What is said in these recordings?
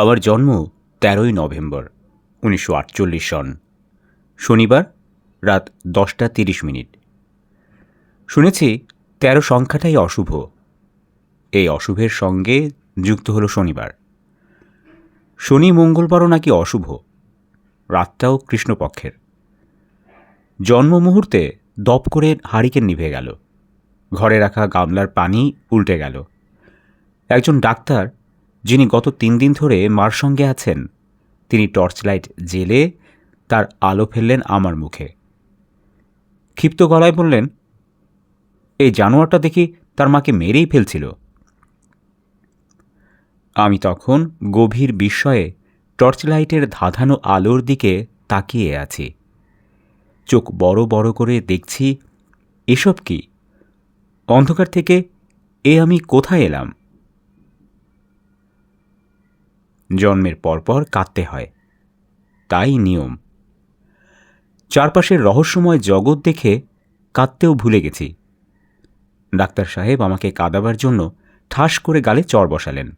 আমার জন্ম তেরোই নভেম্বর, উনিশশো আটচল্লিশ সন। শনিবার রাত দশটা তিরিশ মিনিট। শুনেছি তেরো সংখ্যাটাই অশুভ। এই অশুভের সঙ্গে যুক্ত হলো শনিবার। শনি মঙ্গলবারও নাকি অশুভ। রাতটাও কৃষ্ণপক্ষের। জন্ম মুহূর্তে দপ করে হারিকেন নিভে গেল। ঘরে রাখা গামলার পানি উল্টে গেল। একজন ডাক্তার যিনি গত তিন দিন ধরে মার সঙ্গে আছেন, তিনি টর্চ লাইট জেলে তার আলো ফেললেন আমার মুখে। ক্ষিপ্ত গলায় বললেন, এই জানোয়ারটা দেখি তার মাকে মেরেই ফেলছিল। আমি তখন গভীর বিস্ময়ে টর্চ লাইটের ধাঁধানো আলোর দিকে তাকিয়ে আছি। চোখ বড় বড় করে দেখছি, এসব কি? অন্ধকার থেকে এ আমি কোথায় এলাম? জন্মের পরপর কাঁদতে হয়। তাই নিয়ম। চারপাশের রহস্যময় জগৎ দেখে কাঁদতেও ভুলে গেছি। ডাক্তার সাহেব আমাকে কাঁদাবার জন্য ঠাস করে গালে চর বসালেন।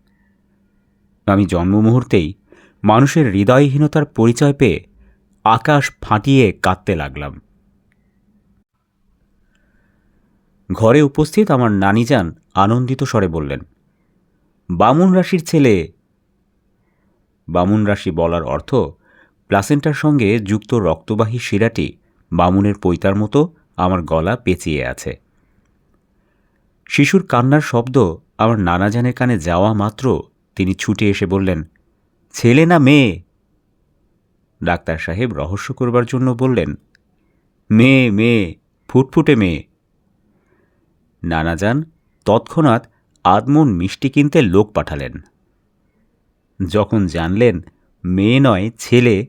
আমি জন্ম মুহূর্তেই মানুষের হৃদয়হীনতার পরিচয় পেয়ে আকাশ ফাটিয়ে কাঁদতে লাগলাম। ঘরে উপস্থিত আমার নানিজান আনন্দিত স্বরে বললেন, বামুন রাশির ছেলে বামুন রাশি বলার অর্থ প্লাসেন্টার সঙ্গে যুক্ত রক্তবাহী শিরাটি বামুনের পৈতার মতো আমার গলা পেঁচিয়ে আছে। শিশুর কান্নার শব্দ আমার নানাজানের কানে যাওয়া মাত্র তিনি ছুটে এসে বললেন, ছেলে না মেয়ে? ডাক্তার সাহেব রহস্য করবার জন্য বললেন, মেয়ে মেয়ে, ফুটফুটে মেয়ে। নানাজান তৎক্ষণাৎ আদমন মিষ্টি কিনতে লোক পাঠালেন। যখন জানলেন মেয়ে নয়, ছেলে,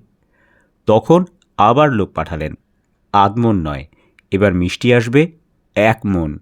তখন আবার লোক পাঠালেন। আদমন নয়, এবার মিষ্টি আসবে, এক মন।